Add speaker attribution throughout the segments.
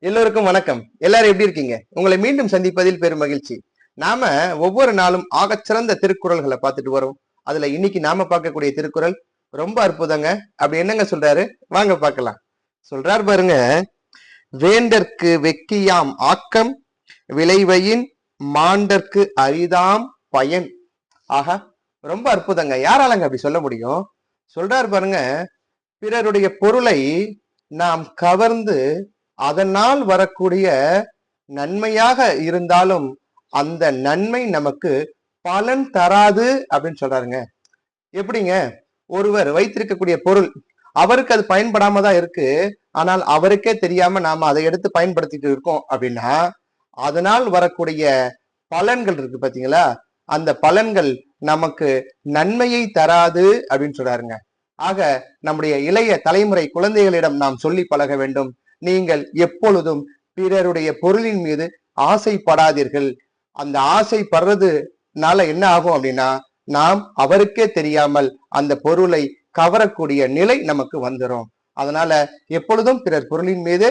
Speaker 1: எல்லோருக்கும் வணக்கம். எல்லாரும் எப்படி இருக்கீங்க? உங்களை மீண்டும் சந்திப்பதில் பெரும் மகிழ்ச்சி. நாம ஒவ்வொரு நாளும் ஆகச்சிறந்த திருக்குறள்களை பார்த்துட்டு வரோம். அதுல இன்னைக்கு நாம பார்க்கக்கூடிய திருக்குறள் ரொம்ப அற்புதங்க. அப்படி என்னங்க சொல்றாரு? வாங்க பார்க்கலாம். சொல்றாரு பாருங்க. வேண்டற்கு வெக்கியாம் ஆக்கம் விளைவையின் மாண்டற்கு அரிதாம் பயன். ஆஹா ரொம்ப அற்புதங்க. யாராலங்க அப்படி சொல்ல முடியும்? சொல்றாரு பாருங்க. பிறருடைய பொருளை நாம் கவர்ந்து அதனால் வரக்கூடிய நன்மையாக இருந்தாலும் அந்த நன்மை நமக்கு பலன் தராது அப்படின்னு சொல்றாருங்க. எப்படிங்க? ஒருவர் வைத்திருக்கக்கூடிய பொருள் அவருக்கு அது பயன்படாம தான் இருக்கு. ஆனால் அவருக்கே தெரியாம நாம அதை எடுத்து பயன்படுத்திட்டு இருக்கோம் அப்படின்னா அதனால் வரக்கூடிய பலன்கள் இருக்கு பாத்தீங்களா? அந்த பலன்கள் நமக்கு நன்மையை தராது அப்படின்னு சொல்றாருங்க. ஆக நம்முடைய இளைய தலைமுறை குழந்தைகளிடம் நாம் சொல்லி பழக வேண்டும். நீங்கள் எப்பொழுதும் பிறருடைய பொருளின் மீது ஆசைப்படாதீர்கள். அந்த ஆசைப்படுறதுனால என்ன ஆகும் அப்படின்னா நாம் அவருக்கே தெரியாமல் அந்த பொருளை கவரக்கூடிய நிலை நமக்கு வந்துடும் அதனால எப்பொழுதும் பிறர் பொருளின் மீது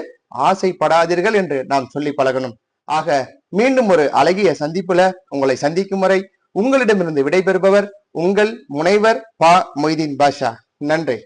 Speaker 1: ஆசைப்படாதீர்கள் என்று நாம் சொல்லி பழகணும். ஆக மீண்டும் ஒரு அழகிய சந்திப்புல உங்களை சந்திக்கும் வரை உங்களிடமிருந்து விடைபெறுபவர் உங்கள் முனைவர் பா மொய்தீன் பாஷா. நன்றி.